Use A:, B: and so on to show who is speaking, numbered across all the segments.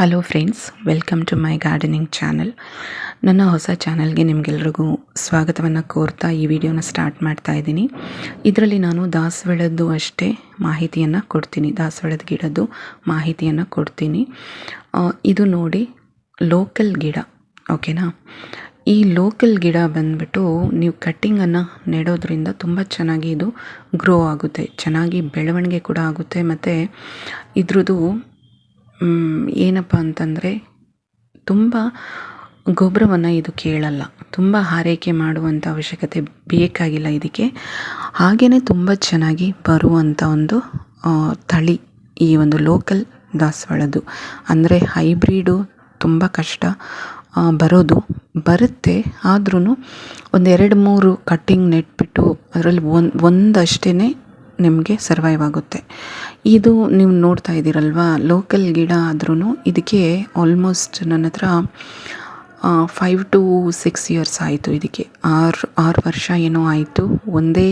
A: Hello friends welcome to my gardening channel ನನ್ನ ಹೊಸ ಚಾನಲ್ಗೆ ನಿಮಗೆಲ್ರಿಗೂ ಸ್ವಾಗತವನ್ನು ಕೋರ್ತಾ ಈ ವಿಡಿಯೋನ ಸ್ಟಾರ್ಟ್ ಮಾಡ್ತಾ ಇದ್ದೀನಿ. ಇದರಲ್ಲಿ ನಾನು ದಾಸವಾಳದ್ದು ಅಷ್ಟೇ ಮಾಹಿತಿಯನ್ನು ಕೊಡ್ತೀನಿ. ದಾಸವಾಳದ ಗಿಡದ್ದು ಮಾಹಿತಿಯನ್ನು ಕೊಡ್ತೀನಿ. ಇದು ನೋಡಿ ಲೋಕಲ್ ಗಿಡ ಓಕೆನಾ ಈ ಲೋಕಲ್ ಗಿಡ ಬಂದ್ಬಿಟ್ಟು ನೀವು ಕಟ್ಟಿಂಗನ್ನು ನೆಡೋದ್ರಿಂದ ತುಂಬ ಚೆನ್ನಾಗಿ ಇದು ಗ್ರೋ ಆಗುತ್ತೆ. ಚೆನ್ನಾಗಿ ಬೆಳವಣಿಗೆ ಕೂಡ ಆಗುತ್ತೆ. ಮತ್ತು ಇದ್ರದ್ದು ಏನಪ್ಪ ಅಂತಂದರೆ ತುಂಬ ಗೊಬ್ಬರವನ್ನು ಇದು ಕೇಳಲ್ಲ. ತುಂಬ ಹಾರೈಕೆ ಮಾಡುವಂಥ ಅವಶ್ಯಕತೆ ಬೇಕಾಗಿಲ್ಲ ಇದಕ್ಕೆ. ಹಾಗೆಯೇ ತುಂಬ ಚೆನ್ನಾಗಿ ಬರುವಂಥ ಒಂದು ತಳಿ ಈ ಒಂದು ಲೋಕಲ್ ದಾಸವಾಳದ್ದು. ಅಂದರೆ ಹೈಬ್ರಿಡು ತುಂಬ ಕಷ್ಟ ಬರೋದು ಬರುತ್ತೆ. ಆದ್ರೂ ಒಂದೆರಡು ಮೂರು ಕಟ್ಟಿಂಗ್ ನೆಟ್ಬಿಟ್ಟು ಅದರಲ್ಲಿ ಒಂದು ಒಂದಷ್ಟೇ ನಿಮಗೆ ಸರ್ವೈವ್ ಆಗುತ್ತೆ. ಇದು ನೀವು ನೋಡ್ತಾ ಇದ್ದೀರಲ್ವ? ಲೋಕಲ್ ಗಿಡ ಆದ್ರೂ ಇದಕ್ಕೆ ಆಲ್ಮೋಸ್ಟ್ ನನ್ನ ಹತ್ರ ಫೈವ್ ಟು ಸಿಕ್ಸ್ ಇಯರ್ಸ್ ಆಯಿತು ಇದಕ್ಕೆ. ಆರು ಆರು ವರ್ಷ ಏನೋ ಆಯಿತು. ಒಂದೇ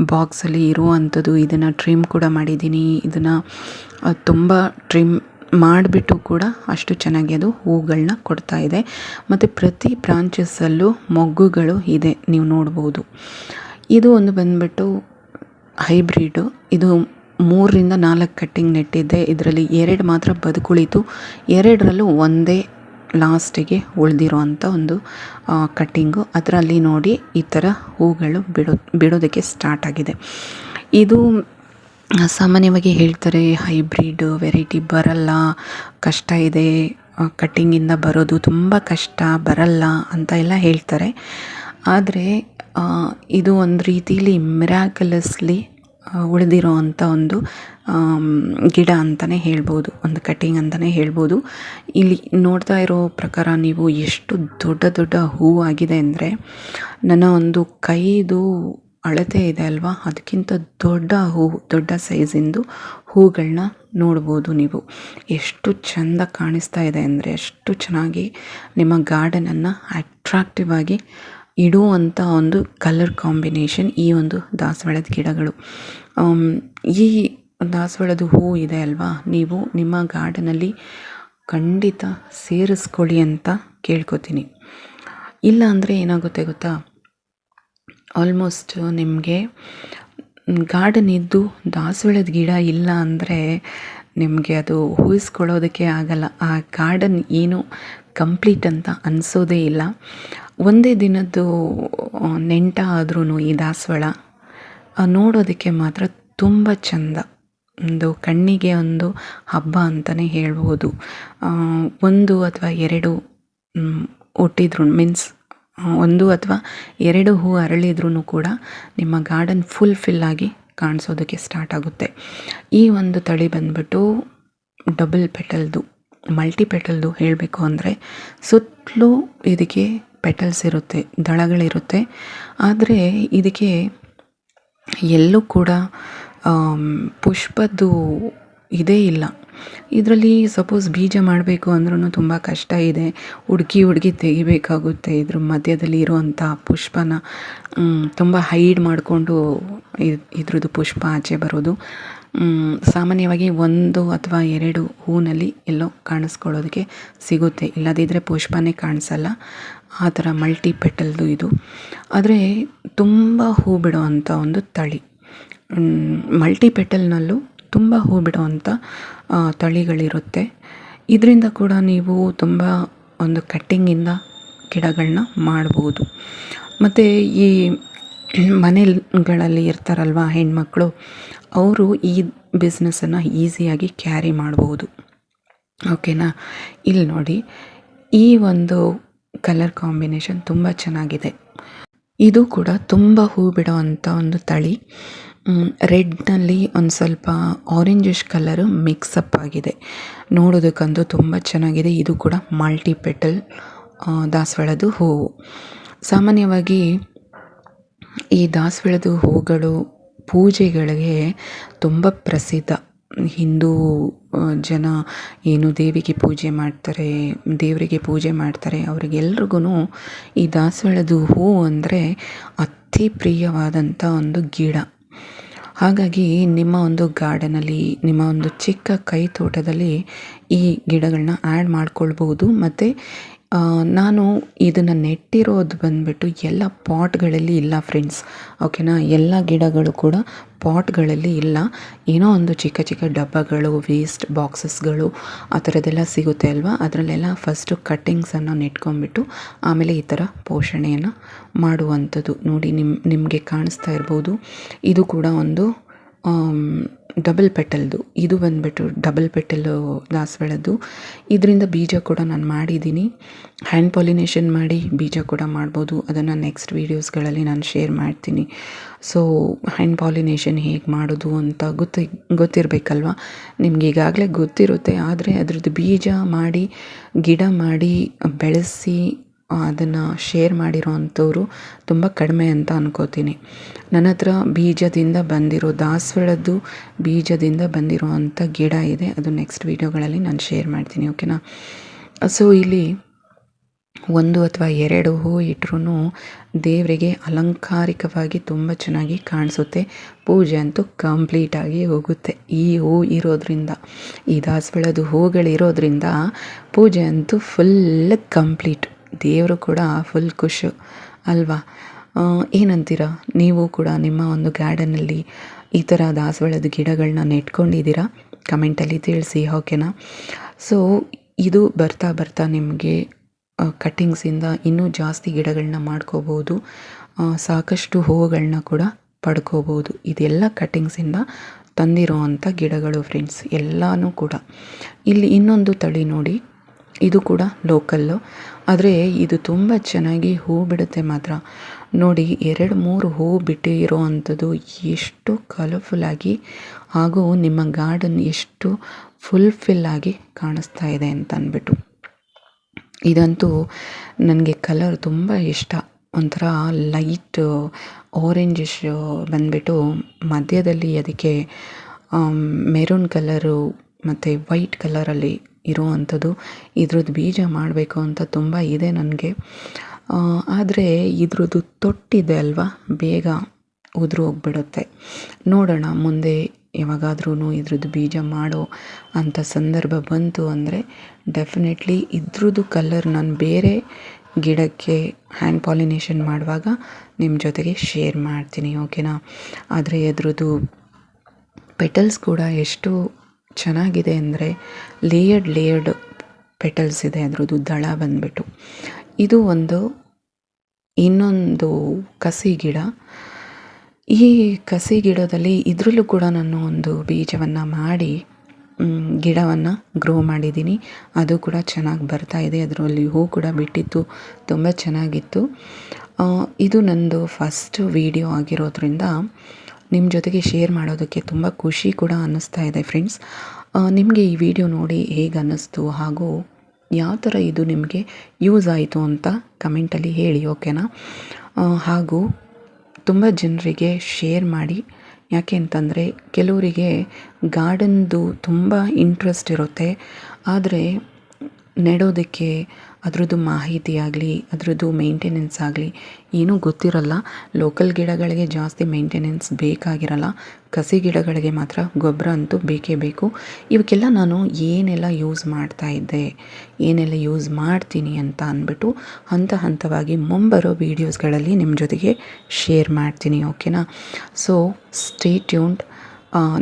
A: ಬಾಕ್ಸಲ್ಲಿ ಇರುವಂಥದ್ದು ಇದನ್ನು ಟ್ರಿಮ್ ಕೂಡ ಮಾಡಿದ್ದೀನಿ. ಇದನ್ನು ತುಂಬ ಟ್ರಿಮ್ ಮಾಡಿಬಿಟ್ಟು ಕೂಡ ಅಷ್ಟು ಚೆನ್ನಾಗಿ ಅದು ಹೂಗಳನ್ನ ಕೊಡ್ತಾ ಇದೆ. ಮತ್ತು ಪ್ರತಿ ಬ್ರಾಂಚಸ್ಸಲ್ಲೂ ಮೊಗ್ಗುಗಳು ಇದೆ. ನೀವು ನೋಡ್ಬೋದು. ಇದು ಒಂದು ಬಂದ್ಬಿಟ್ಟು ಹೈಬ್ರಿಡು. ಇದು ಮೂರರಿಂದ ನಾಲ್ಕು ಕಟ್ಟಿಂಗ್ ನೆಟ್ಟಿದ್ದೆ ಇದರಲ್ಲಿ ಎರಡು ಮಾತ್ರ ಬದುಕುಳಿತು. ಎರಡರಲ್ಲೂ ಒಂದೇ ಲಾಸ್ಟಿಗೆ ಉಳಿದಿರೋ ಅಂಥ ಒಂದು ಕಟ್ಟಿಂಗು. ಅದರಲ್ಲಿ ನೋಡಿ ಈ ಥರ ಹೂಗಳು ಬಿಡೋ, ಬಿಡೋದಕ್ಕೆ ಸ್ಟಾರ್ಟ್ ಆಗಿದೆ. ಇದು ಸಾಮಾನ್ಯವಾಗಿ ಹೇಳ್ತಾರೆ ಹೈಬ್ರಿಡ್ ವೆರೈಟಿ ಬರಲ್ಲ, ಕಷ್ಟ ಇದೆ ಕಟ್ಟಿಂಗಿಂದ ಬರೋದು ತುಂಬ ಕಷ್ಟ, ಬರಲ್ಲ ಅಂತ ಎಲ್ಲ ಹೇಳ್ತಾರೆ. ಆದರೆ ಇದು ಒಂದು ರೀತಿಲಿ ಮಿರಾಕಲಸ್ಲಿ ಉಳಿದಿರೋ ಅಂಥ ಒಂದು ಗಿಡ ಅಂತಲೇ ಹೇಳ್ಬೋದು, ಒಂದು ಕಟ್ಟಿಂಗ್ ಅಂತಲೇ ಹೇಳ್ಬೋದು. ಇಲ್ಲಿ ನೋಡ್ತಾ ಇರೋ ಪ್ರಕಾರ ನೀವು ಎಷ್ಟು ದೊಡ್ಡ ದೊಡ್ಡ ಹೂ ಆಗಿದೆ ಅಂದರೆ, ನನ್ನ ಒಂದು ಕೈದು ಅಳತೆ ಇದೆ ಅಲ್ವಾ? ಅದಕ್ಕಿಂತ ದೊಡ್ಡ ಹೂ, ದೊಡ್ಡ ಸೈಜಿಂದು ಹೂಗಳನ್ನ ನೋಡ್ಬೋದು ನೀವು. ಎಷ್ಟು ಚೆಂದ ಕಾಣಿಸ್ತಾ ಇದೆ ಅಂದರೆ, ಅಷ್ಟು ಚೆನ್ನಾಗಿ ನಿಮ್ಮ ಗಾರ್ಡನನ್ನು ಅಟ್ರಾಕ್ಟಿವ್ ಆಗಿ ಇಡುವಂಥ ಒಂದು ಕಲರ್ ಕಾಂಬಿನೇಷನ್ ಈ ಒಂದು ದಾಸವಾಳದ ಗಿಡಗಳು. ಈ ದಾಸವಾಳದ ಹೂ ಇದೆ ಅಲ್ವಾ? ನೀವು ನಿಮ್ಮ ಗಾರ್ಡನಲ್ಲಿ ಖಂಡಿತ ಸೇರಿಸ್ಕೊಳ್ಳಿ ಅಂತ ಕೇಳ್ಕೊತೀನಿ. ಇಲ್ಲ ಅಂದರೆ ಏನಾಗುತ್ತೆ ಗೊತ್ತಾ? ಆಲ್ಮೋಸ್ಟ್ ನಿಮಗೆ ಗಾರ್ಡನ್ ಇದ್ದು ದಾಸವಾಳದ ಗಿಡ ಇಲ್ಲ ಅಂದರೆ ನಿಮಗೆ ಅದು ಊಹಿಸ್ಕೊಳ್ಳೋದಕ್ಕೆ ಆಗಲ್ಲ. ಆ ಗಾರ್ಡನ್ ಏನು ಕಂಪ್ಲೀಟ್ ಅಂತ ಅನಿಸೋದೇ ಇಲ್ಲ. ಒಂದೇ ದಿನದ್ದು ನೆಂಟ ಆದ್ರೂ ಈ ದಾಸವಾಳ ನೋಡೋದಕ್ಕೆ ಮಾತ್ರ ತುಂಬ ಚೆಂದ. ಒಂದು ಕಣ್ಣಿಗೆ ಒಂದು ಹಬ್ಬ ಅಂತಲೇ ಹೇಳ್ಬೋದು. ಒಂದು ಅಥವಾ ಎರಡು ಒಟ್ಟಿದ್ರು ಮೀನ್ಸ್ ಒಂದು ಅಥವಾ ಎರಡು ಹೂ ಅರಳಿದ್ರೂ ಕೂಡ ನಿಮ್ಮ ಗಾರ್ಡನ್ ಫುಲ್ ಫಿಲ್ ಆಗಿ ಕಾಣಿಸೋದಕ್ಕೆ ಸ್ಟಾರ್ಟ್ ಆಗುತ್ತೆ. ಈ ಒಂದು ತಳಿ ಬಂದ್ಬಿಟ್ಟು ಡಬಲ್ ಪೆಟಲ್ದು ಮಲ್ಟಿ ಪೆಟಲ್ದು ಹೇಳಬೇಕು ಅಂದರೆ ಸುತ್ತಲೂ ಇದಕ್ಕೆ ಪೆಟಲ್ಸ್ ಇರುತ್ತೆ, ದಳಗಳಿರುತ್ತೆ. ಆದರೆ ಇದಕ್ಕೆ ಎಲ್ಲೂ ಕೂಡ ಪುಷ್ಪದ್ದು ಇದೇ ಇಲ್ಲ. ಇದರಲ್ಲಿ ಸಪೋಸ್ ಬೀಜ ಮಾಡಬೇಕು ಅಂದ್ರೂ ತುಂಬ ಕಷ್ಟ ಇದೆ. ಹುಡುಕಿ ಹುಡುಕಿ ತೆಗಿಬೇಕಾಗುತ್ತೆ, ಇದ್ರ ಮಧ್ಯದಲ್ಲಿ ಇರುವಂಥ ಪುಷ್ಪನ ತುಂಬ ಹೈಡ್ ಮಾಡಿಕೊಂಡು ಇದ್ರದ್ದು ಪುಷ್ಪ ಆಚೆ ಬರೋದು. ಸಾಮಾನ್ಯವಾಗಿ ಒಂದು ಅಥವಾ ಎರಡು ಹೂನಲ್ಲಿ ಎಲ್ಲೋ ಕಾಣಿಸ್ಕೊಳ್ಳೋದಕ್ಕೆ ಸಿಗುತ್ತೆ. ಇಲ್ಲದಿದ್ದರೆ ಪುಷ್ಪನೇ ಕಾಣಿಸಲ್ಲ. ಆ ಥರ ಮಲ್ಟಿ ಪೆಟಲ್ದು ಇದು. ಆದರೆ ತುಂಬ ಹೂ ಬಿಡುವಂಥ ಒಂದು ತಳಿ. ಮಲ್ಟಿ ಪೆಟಲ್ನಲ್ಲೂ ತುಂಬ ಹೂ ಬಿಡುವಂಥ ತಳಿಗಳಿರುತ್ತೆ. ಇದರಿಂದ ಕೂಡ ನೀವು ತುಂಬ ಒಂದು ಕಟ್ಟಿಂಗಿಂದ ಗಿಡಗಳನ್ನ ಮಾಡ್ಬೋದು. ಮತ್ತು ಈ ಮನೆಗಳಲ್ಲಿ ಇರ್ತಾರಲ್ವ ಹೆಣ್ಮಕ್ಳು, ಅವರು ಈ ಬಿಸ್ನೆಸ್ಸನ್ನು ಈಸಿಯಾಗಿ ಕ್ಯಾರಿ ಮಾಡ್ಬೋದು. ಓಕೆನಾ ಇಲ್ಲಿ ನೋಡಿ, ಈ ಒಂದು ಕಲರ್ ಕಾಂಬಿನೇಷನ್ ತುಂಬ ಚೆನ್ನಾಗಿದೆ. ಇದು ಕೂಡ ತುಂಬ ಹೂ ಬಿಡೋವಂಥ ಒಂದು ತಳಿ. ರೆಡ್ನಲ್ಲಿ ಒಂದು ಸ್ವಲ್ಪ ಆರೆಂಜಿಶ್ ಕಲರು ಮಿಕ್ಸಪ್ ಆಗಿದೆ. ನೋಡೋದಕ್ಕಂತೂ ತುಂಬ ಚೆನ್ನಾಗಿದೆ. ಇದು ಕೂಡ ಮಲ್ಟಿ ಪೆಟಲ್ ದಾಸವಾಳದ ಹೂವು. ಸಾಮಾನ್ಯವಾಗಿ ಈ ದಾಸವಾಳದ ಹೂಗಳು ಪೂಜೆಗಳಿಗೆ ತುಂಬ ಪ್ರಸಿದ್ಧ. ಹಿಂದೂ ಜನ ಏನು ದೇವಿಗೆ ಪೂಜೆ ಮಾಡ್ತಾರೆ, ದೇವರಿಗೆ ಪೂಜೆ ಮಾಡ್ತಾರೆ ಅವರಿಗೆಲ್ರಿಗೂ ಈ ದಾಸವಾಳದ ಹೂ ಅಂದರೆ ಅತಿ ಪ್ರಿಯವಾದಂಥ ಒಂದು ಗಿಡ. ಹಾಗಾಗಿ ನಿಮ್ಮ ಒಂದು ಗಾರ್ಡನಲ್ಲಿ, ನಿಮ್ಮ ಒಂದು ಚಿಕ್ಕ ಕೈ ತೋಟದಲ್ಲಿ ಈ ಗಿಡಗಳನ್ನ ಆ್ಯಡ್ ಮಾಡ್ಕೊಳ್ಬೋದು ಮತ್ತು ನಾನು ಇದನ್ನು ನೆಟ್ಟಿರೋದು ಬಂದುಬಿಟ್ಟು ಎಲ್ಲ ಪಾಟ್ಗಳಲ್ಲಿ ಇಲ್ಲ ಫ್ರೆಂಡ್ಸ್. ಓಕೆನಾ? ಎಲ್ಲ ಗಿಡಗಳು ಕೂಡ ಪಾಟ್ಗಳಲ್ಲಿ ಇಲ್ಲ. ಏನೋ ಒಂದು ಚಿಕ್ಕ ಚಿಕ್ಕ ಡಬ್ಬಗಳು ವೇಸ್ಟ್ ಬಾಕ್ಸಸ್ಗಳು ಆ ಥರದ್ದೆಲ್ಲ ಸಿಗುತ್ತೆ ಅಲ್ವಾ? ಅದರಲ್ಲೆಲ್ಲ ಫಸ್ಟು ಕಟ್ಟಿಂಗ್ಸನ್ನು ನೆಟ್ಕೊಂಡ್ಬಿಟ್ಟು ಆಮೇಲೆ ಈ ಥರ ಪೋಷಣೆಯನ್ನು ಮಾಡುವಂಥದ್ದು. ನೋಡಿ ನಿಮ್ಮ ನಿಮಗೆ ಕಾಣಿಸ್ತಾ ಇರ್ಬೋದು. ಇದು ಕೂಡ ಒಂದು ಡಬಲ್ ಪೆಟಲ್ದು ಇದು ಬಂದುಬಿಟ್ಟು ಡಬಲ್ ಪೆಟಲ್ಲು ದಾಸವಾಳದ್ದು. ಇದರಿಂದ ಬೀಜ ಕೂಡ ನಾನು ಮಾಡಿದ್ದೀನಿ. ಹ್ಯಾಂಡ್ ಪಾಲಿನೇಷನ್ ಮಾಡಿ ಬೀಜ ಕೂಡ ಮಾಡ್ಬೋದು. ಅದನ್ನು ನೆಕ್ಸ್ಟ್ ವೀಡಿಯೋಸ್ಗಳಲ್ಲಿ ನಾನು ಶೇರ್ ಮಾಡ್ತೀನಿ. ಸೊ ಹ್ಯಾಂಡ್ ಪಾಲಿನೇಷನ್ ಹೇಗೆ ಮಾಡೋದು ಅಂತ ಗೊತ್ತಿ, ಗೊತ್ತಿರಬೇಕಲ್ವ? ನಿಮ್ಗೆ ಈಗಾಗಲೇ ಗೊತ್ತಿರುತ್ತೆ. ಆದರೆ ಅದ್ರದ್ದು ಬೀಜ ಮಾಡಿ, ಗಿಡ ಮಾಡಿ, ಬೆಳೆಸಿ ಅದನ್ನು ಶೇರ್ ಮಾಡಿರೋ ಅಂಥವ್ರು ತುಂಬ ಕಡಿಮೆ ಅಂತ ಅಂದ್ಕೋತೀನಿ ನನ್ನ ಹತ್ರ ಬೀಜದಿಂದ ಬಂದಿರೋ ದಾಸವಾಳದ್ದು ಬೀಜದಿಂದ ಬಂದಿರೋ ಅಂಥ ಗಿಡ ಇದೆ. ಅದು ನೆಕ್ಸ್ಟ್ ವೀಡಿಯೋಗಳಲ್ಲಿ ನಾನು ಶೇರ್ ಮಾಡ್ತೀನಿ ಓಕೆನಾ ಸೊ ಇಲ್ಲಿ ಒಂದು ಅಥವಾ ಎರಡು ಹೂ ಇಟ್ಟರೂ ದೇವರಿಗೆ ಅಲಂಕಾರಿಕವಾಗಿ ತುಂಬ ಚೆನ್ನಾಗಿ ಕಾಣಿಸುತ್ತೆ. ಪೂಜೆ ಅಂತೂ ಕಂಪ್ಲೀಟಾಗಿ ಹೋಗುತ್ತೆ. ಈ ಹೂ ಇರೋದ್ರಿಂದ, ಈ ದಾಸವಾಳದ ಹೂಗಳಿರೋದ್ರಿಂದ ಪೂಜೆ ಅಂತೂ ಫುಲ್ ಕಂಪ್ಲೀಟ್ ದೇವರು ಕೂಡ ಫುಲ್ ಖುಷು, ಅಲ್ವಾ? ಏನಂತೀರ? ನೀವು ಕೂಡ ನಿಮ್ಮ ಒಂದು ಗಾರ್ಡನಲ್ಲಿ ಈ ಥರ ದಾಸವಾಳದ ಗಿಡಗಳನ್ನ ನೆಟ್ಕೊಂಡಿದ್ದೀರಾ? ಕಮೆಂಟಲ್ಲಿ ತಿಳಿಸಿ ಓಕೆನಾ ಸೊ ಇದು ಬರ್ತಾ ಬರ್ತಾ ನಿಮಗೆ ಕಟ್ಟಿಂಗ್ಸಿಂದ ಇನ್ನೂ ಜಾಸ್ತಿ ಗಿಡಗಳನ್ನ ಮಾಡ್ಕೋಬೋದು ಸಾಕಷ್ಟು ಹೂವುಗಳನ್ನ ಕೂಡ ಪಡ್ಕೋಬೋದು. ಇದೆಲ್ಲ ಕಟ್ಟಿಂಗ್ಸಿಂದ ತಂದಿರೋ ಅಂಥ ಗಿಡಗಳು ಫ್ರೆಂಡ್ಸ್ ಎಲ್ಲನೂ ಕೂಡ. ಇಲ್ಲಿ ಇನ್ನೊಂದು ತಳಿ ನೋಡಿ. ಇದು ಕೂಡ ಲೋಕಲ್ಲು. ಆದರೆ ಇದು ತುಂಬ ಚೆನ್ನಾಗಿ ಹೂ ಬಿಡುತ್ತೆ ಮಾತ್ರ. ನೋಡಿ, ಎರಡು ಮೂರು ಹೂ ಬಿಟ್ಟಿರೋ ಅಂಥದ್ದು ಎಷ್ಟು ಕಲರ್ಫುಲ್ಲಾಗಿ ಹಾಗೂ ನಿಮ್ಮ ಗಾರ್ಡನ್ ಎಷ್ಟು ಫುಲ್ಫಿಲ್ ಆಗಿ ಕಾಣಿಸ್ತಾ ಇದೆ ಅಂತ ಅಂದ್ಬಿಟ್ಟು. ಇದಂತೂ ನನಗೆ ಕಲರ್ ತುಂಬ ಇಷ್ಟ. ಒಂಥರ ಲೈಟ್ ಆರೆಂಜಿಶ್ ಬಂದ್ಬಿಟ್ಟು ಮಧ್ಯದಲ್ಲಿ ಅದಕ್ಕೆ ಮೆರೂನ್ ಕಲರು ಮತ್ತು ವೈಟ್ ಕಲರಲ್ಲಿ ಇರುವಂಥದ್ದು. ಇದ್ರದ್ದು ಬೀಜ ಮಾಡಬೇಕು ಅಂತ ತುಂಬ ಇದೆ ನನಗೆ. ಆದರೆ ಇದ್ರದ್ದು ತೊಟ್ಟಿದೆ ಅಲ್ವಾ? ಬೇಗ ಉದುರು ಹೋಗ್ಬಿಡುತ್ತೆ. ನೋಡೋಣ, ಮುಂದೆ ಯಾವಾಗಾದ್ರೂ ಇದ್ರದ್ದು ಬೀಜ ಮಾಡೋ ಅಂಥ ಸಂದರ್ಭ ಬಂತು ಅಂದರೆ ಡೆಫಿನೆಟ್ಲಿ ಇದ್ರದ್ದು ಕಲರ್ ನಾನು ಬೇರೆ ಗಿಡಕ್ಕೆ ಹ್ಯಾಂಡ್ ಪಾಲಿನೇಷನ್ ಮಾಡುವಾಗ ನಿಮ್ಮ ಜೊತೆಗೆ ಶೇರ್ ಮಾಡ್ತೀನಿ ಓಕೆನಾ ಆದರೆ ಅದ್ರದ್ದು ಪೆಟಲ್ಸ್ ಕೂಡ ಎಷ್ಟು ಚೆನ್ನಾಗಿದೆ ಅಂದರೆ ಲೇಯರ್ಡ್ ಲೇಯರ್ಡ್ ಪೆಟಲ್ಸ್ ಇದೆ, ಅದರದ್ದು ದಳ ಬಂದ್ಬಿಟ್ಟು. ಇದು ಒಂದು, ಇನ್ನೊಂದು ಕಸಿ ಗಿಡ. ಈ ಕಸಿ ಗಿಡದಲ್ಲಿ ಇದರಲ್ಲೂ ಕೂಡ ನಾನು ಒಂದು ಬೀಜವನ್ನು ಮಾಡಿ ಗಿಡವನ್ನು ಗ್ರೋ ಮಾಡಿದ್ದೀನಿ. ಅದು ಕೂಡ ಚೆನ್ನಾಗಿ ಬರ್ತಾ ಇದೆ. ಅದರಲ್ಲಿ ಹೂ ಕೂಡ ಬಿಟ್ಟಿತ್ತು. ತುಂಬ ಚೆನ್ನಾಗಿತ್ತು. ಇದು ನಂದು ಫಸ್ಟ್ ವಿಡಿಯೋ ಆಗಿರೋದ್ರಿಂದ ನಿಮ್ಮ ಜೊತೆಗೆ ಶೇರ್ ಮಾಡೋದಕ್ಕೆ ತುಂಬ ಖುಷಿ ಕೂಡ ಅನ್ನಿಸ್ತಾ ಇದೆ ಫ್ರೆಂಡ್ಸ್ ನಿಮಗೆ ಈ ವಿಡಿಯೋ ನೋಡಿ ಹೇಗೆ ಅನ್ನಿಸ್ತು ಹಾಗೂ ಯಾವ ಥರ ಇದು ನಿಮಗೆ ಯೂಸ್ ಆಯಿತು ಅಂತ ಕಮೆಂಟಲ್ಲಿ ಹೇಳಿ ಓಕೆನಾ ಹಾಗೂ ತುಂಬ ಜನರಿಗೆ ಶೇರ್ ಮಾಡಿ. ಯಾಕೆ ಅಂತಂದರೆ ಕೆಲವರಿಗೆ ಗಾರ್ಡನ್ದು ತುಂಬ ಇಂಟ್ರೆಸ್ಟ್ ಇರುತ್ತೆ. ಆದರೆ ನೆಡೋದಕ್ಕೆ ಅದರದ್ದು ಮಾಹಿತಿ ಆಗಲಿ, ಅದರದ್ದು ಮೇಂಟೆನೆನ್ಸ್ ಆಗಲಿ ಏನೂ ಗೊತ್ತಿರಲ್ಲ. ಲೋಕಲ್ ಗಿಡಗಳಿಗೆ ಜಾಸ್ತಿ ಮೇಂಟೆನೆನ್ಸ್ ಬೇಕಾಗಿರಲ್ಲ. ಕಸಿ ಗಿಡಗಳಿಗೆ ಮಾತ್ರ ಗೊಬ್ಬರ ಅಂತೂ ಬೇಕೇ ಬೇಕು. ಇವಕ್ಕೆಲ್ಲ ನಾನು ಏನೆಲ್ಲ ಯೂಸ್ ಮಾಡ್ತಾ ಇದ್ದೆ, ಏನೆಲ್ಲ ಯೂಸ್ ಮಾಡ್ತೀನಿ ಅಂತ ಅಂದ್ಬಿಟ್ಟು ಹಂತ ಹಂತವಾಗಿ ಮುಂಬರೋ ವೀಡಿಯೋಸ್ಗಳಲ್ಲಿ ನಿಮ್ಮ ಜೊತೆಗೆ ಶೇರ್ ಮಾಡ್ತೀನಿ ಓಕೆನಾ ಸೊ ಸ್ಟೇ ಟ್ಯೂನ್ಡ್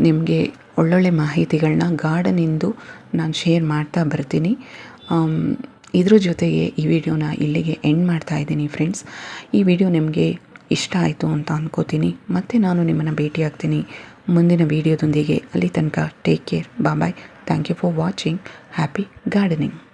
A: ನಿಮಗೆ ಒಳ್ಳೊಳ್ಳೆ ಮಾಹಿತಿಗಳನ್ನ ಗಾರ್ಡನಿಂದು ನಾನು ಶೇರ್ ಮಾಡ್ತಾ ಬರ್ತೀನಿ. ಇದ್ರ ಜೊತೆಗೆ ಈ ವಿಡಿಯೋನ ಇಲ್ಲಿಗೆ ಎಂಡ್ ಮಾಡ್ತಾ ಇದ್ದೀನಿ ಫ್ರೆಂಡ್ಸ್ ಈ ವಿಡಿಯೋ ನಿಮಗೆ ಇಷ್ಟ ಆಯಿತು ಅಂತ ಅಂದ್ಕೋತೀನಿ ಮತ್ತೆ ನಾನು ನಿಮ್ಮನ್ನು ಭೇಟಿಯಾಗ್ತೀನಿ ಮುಂದಿನ ವಿಡಿಯೋದೊಂದಿಗೆ. ಅಲ್ಲಿ ತನಕ take care bye thank you for watching happy gardening